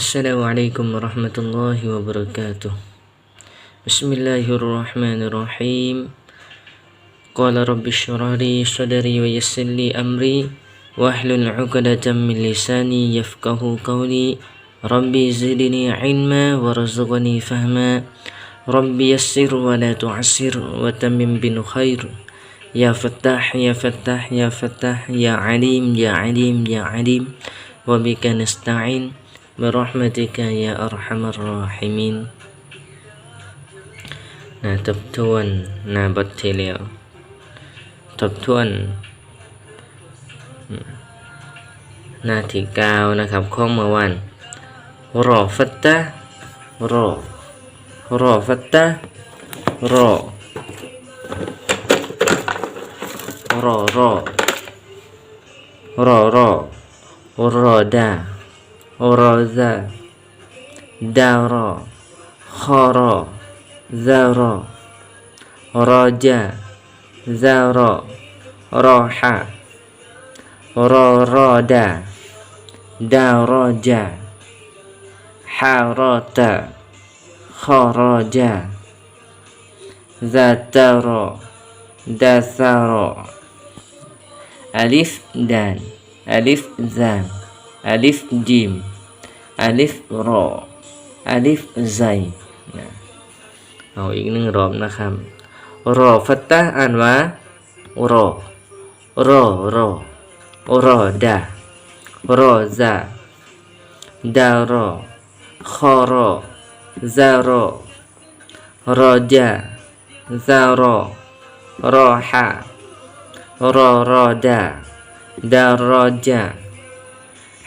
السلام عليكم ورحمة الله وبركاته. بسم الله الرحمن الرحيم. قال رب اشرح لي صدري ويسر لي أمري واحلل عقدة من لساني يفقه قولي. ربي زدني علما وارزقني فهما. ربي يسر ولا تعسر وتمم بالخير. يا فتاح يا فتاح يا فتاح يا عليم يا عليم يا عليم. وبك نستعين. برحمتك يا أرحم الراحمين นะทบทวนนะบทที่แล้วทบทวนอืมหน้าที่เก้านะครับของเมื่อวันรอฟัตตะรอรอฟัตตะรอรอรอรอรอรอดา roza daro khoro zaro roja zaro roha roroda daroja harota khoroja zataro dasaro alif dan alif Zan alif jim alif ro alif ไซนะเอาอีกหนึ่งรอบนะครับรอฟัตตาอ่านว่ารอรอรอรอดารอซาดารอคอรอซารอรอจาซารอรอฮารอรอดาดารอจา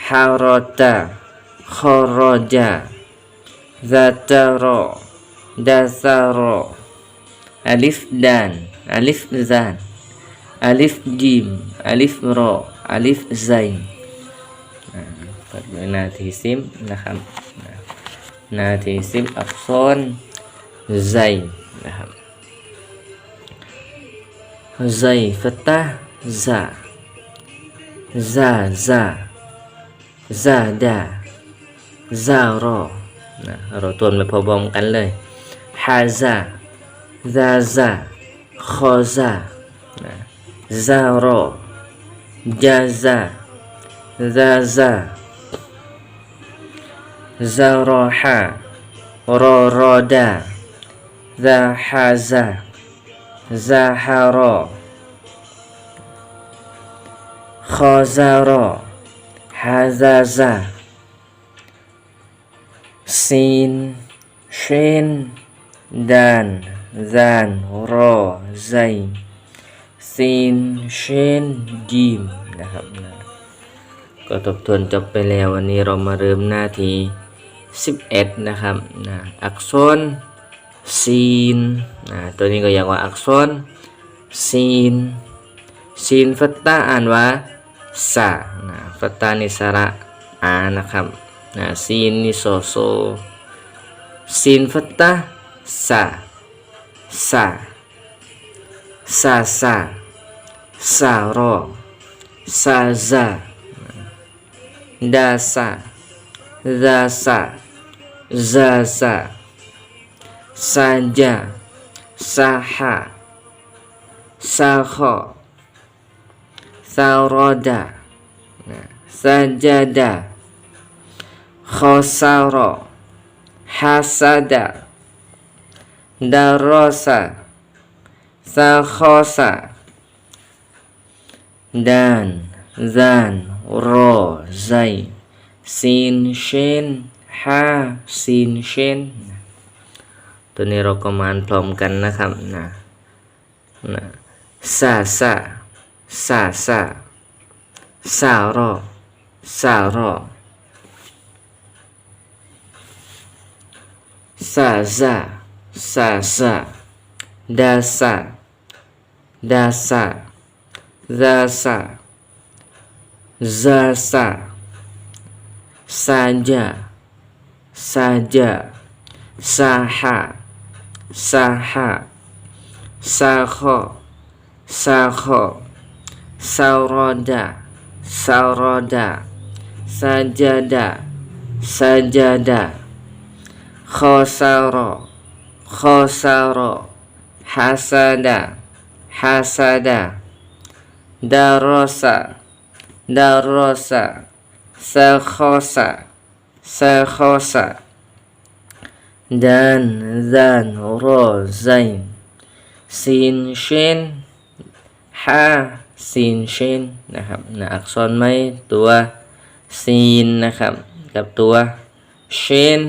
harota khoroja zataro dasaro alif dan alif zan alif jim alif ro alif zain nah, isim nah, nah isim abson zain nah. zai fatah za za za นาทีซิมนะครับนาทีซิมอักษรไซนะครับไซาซาซาซาซาดาซารอนะเราทวนไปพร้อมๆกันเลย haza zaza khoza zaro jaza zaza zaroha roroda zahaza zaharo khazaro zai sin shin ดานซานรอไซซีนเชนดีมนะครับนะก็ทบทวนจบไปแล้ววันนี้เรามาเริ่มหน้าที่ 11 นะครับนะอักษรซีนนะตัวนี้ก็อย่างว่าอักษรซีนซีนฟัตตาอ่านว่าสะนะ ฟัตตานิสระอานะครับนะซีนนิโซโซซีนฟัตตา sa sa sa sa sa ro sa za da sa za sa za sa saja saha sakho saroda sajada khosaro hasada darasa sakhosa dan zan ro zai sin shin ha sin shin ตัวนี้เราก็มานพร้อมกันนะครับนะนะซาซาซาซาซารอ Saro. Saza. Saza. Dasa. Dasa. Zasa. Zasa. Saja. Saja. Saha. Saha. Saho Saho Sauroda. Sauroda sajada. Sajada. Khosaro. Khosaro. Hasada. Hasada. Darosa. Darosa. Sakhosa sakhosa dan dan ro zain sin shin. Ha sin shin. Nah, nah akson mai tua ซีนนะครับ กับตัวเชน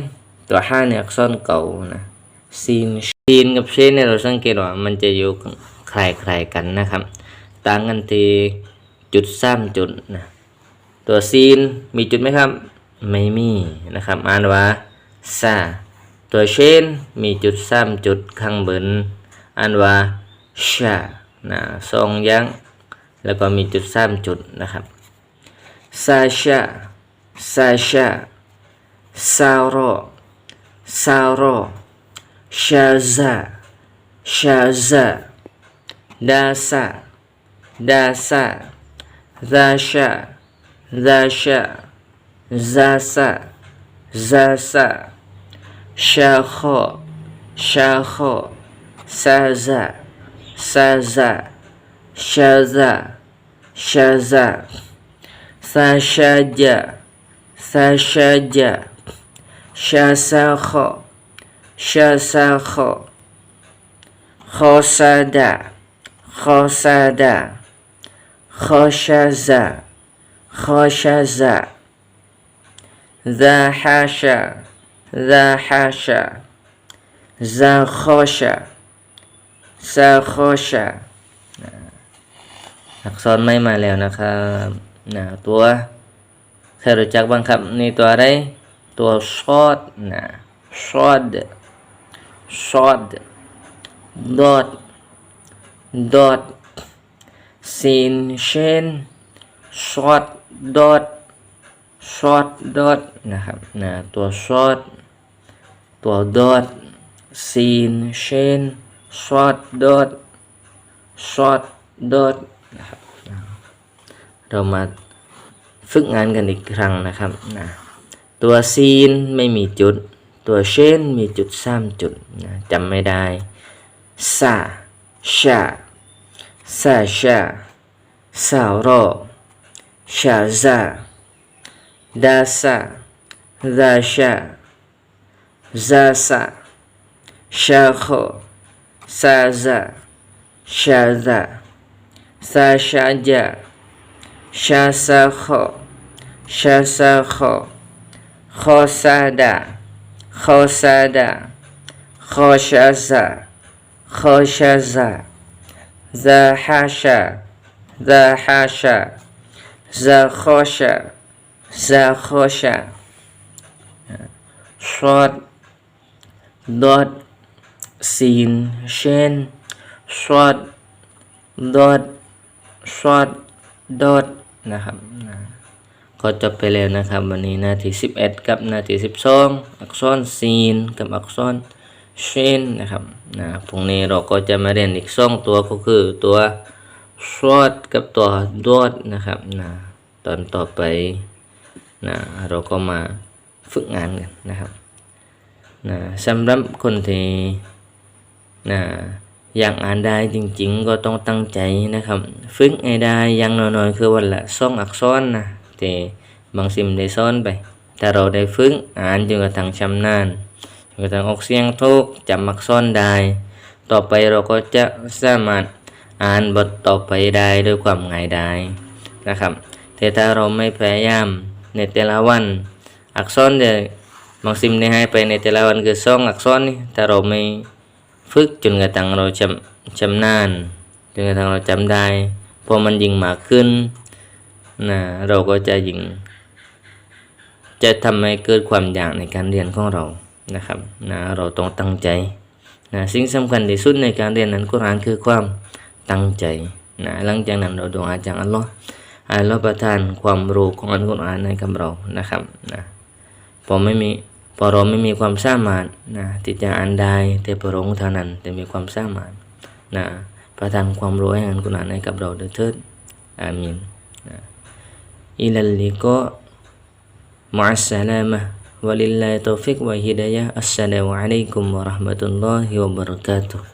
ตัวห้าเนี่ยอักษรเก่านะซีนซีนกับเชนเนี่ยเราสังเกตว่ามันจะอยู่คล้ายๆกันนะครับ ต่างกันที่จุดสามจุดนะตัวซีนมีจุดไหมครับ ไม่มีนะครับ อ่านว่าซาตัวเชนมีจุดสามจุดข้างบนอ่านว่าชานะสองย่างแล้วก็มีจุดสามจุดนะครับ Sasha, Sasha, Sauro, Sauro, Shaza, Shaza, Dasa, Dasa, Dasha, Dasha, Zasa, Zasa, Shakho, Shakho, Saza, Saza, Shaza, Shaza. sashaja sashaja shasakho shasakho khosada khosada khoshaza khoshaza ذا حاشا ذا حاشا ذا خشا ซาโคชาอักษรไม่มาแล้วนะครับ นะตัวใครรู้จักบ้างครับนี่ตัวอะไร ตัวชอดนะชอดชอดดอทดอทซีนเชนชอดดอทชอดดอทนะครับนะตัวชอดตัวดอทซีนเชน short dot short dot นะครับ เรามาฝึกงานกันอีกครั้งนะครับนะตัวซีนไม่มีจุด ตัวเชนมีจุดสามจุดนะจำไม่ได้ซาชาซาชาซาโรชาซาดาซาดาชาซาซาชาโคซาซาชาซาซาชาจา Shasakho, Shasakho, Khosada, Khosada, Khoshaza, Khoshaza, Zahasha, Zahasha, Zahosha, Zahosha, Short, Dot, Sin, Shen, Short, Dot, Short, Dot, นะครับนะก็จบไปแล้วนะครับ วันนี้นาที11 กับนาที12 อักษรซีนกับอักษรเชนนะครับนะพรุ่งนี้เราก็จะมาเรียนอีกสองตัวก็คือตัวชอดกับตัวดอดนะครับนะตอนต่อไปนะเราก็มาฝึกงานกันนะครับนะสำหรับคนที่นะ อยากอ่านได้จริงๆ ก็ต้องตั้งใจนะครับ ฝึกให้ได้อย่างน้อยๆคือวันละสองอักษรนะแต่บางสิ่งได้ซ้อนไปถ้าเราได้ฝึกอ่านจนกระทั่งชำนาญจนกระทั่งออกเสียงถูกจำอักษรได้ ต่อไปเราก็จะสามารถอ่านบทต่อไปได้ด้วยความง่ายไดายนะครับ แต่ถ้าเราไม่พยายามในแต่ละวัน อักษรเดียบางสิ่งที่ให้ไปในแต่ละวันคือสองอักษรนี่ถ้าเราไม่ ฝึกจนกระทั่งเราชำชำนาญจนกระทั่งเราจำได้พอมันยิงมากขึ้นนะเราก็จะยิง จะทำให้เกิดความอยากในการเรียนของเรานะครับนะเราต้องตั้งใจนะสิ่งสำคัญที่สุดในการเรียนนั้นกุรานคือความตั้งใจนะหลังจากนั้นเราดูอาจากอัลลอฮ์อัลลอฮ์ประทานความรู้ของอัลกุรอานในกับเรานะครับนะพอไม่มี พอเราไม่มีความสามารถนะที่จะอ่านได้แต่พระองค์เท่านั้นจะมีความสามารถนะประทานความรู้ให้อันกุณานให้กับเราด้วยเถิดอามินนะอิลัลลิกะมะอัสสลามะ วะลิลลาฮิตอฟิกวะฮิดายะฮ์อัสสลามุอะลัยกุมวะเราะห์มะตุลลอฮิวะบะเราะกาตุฮ์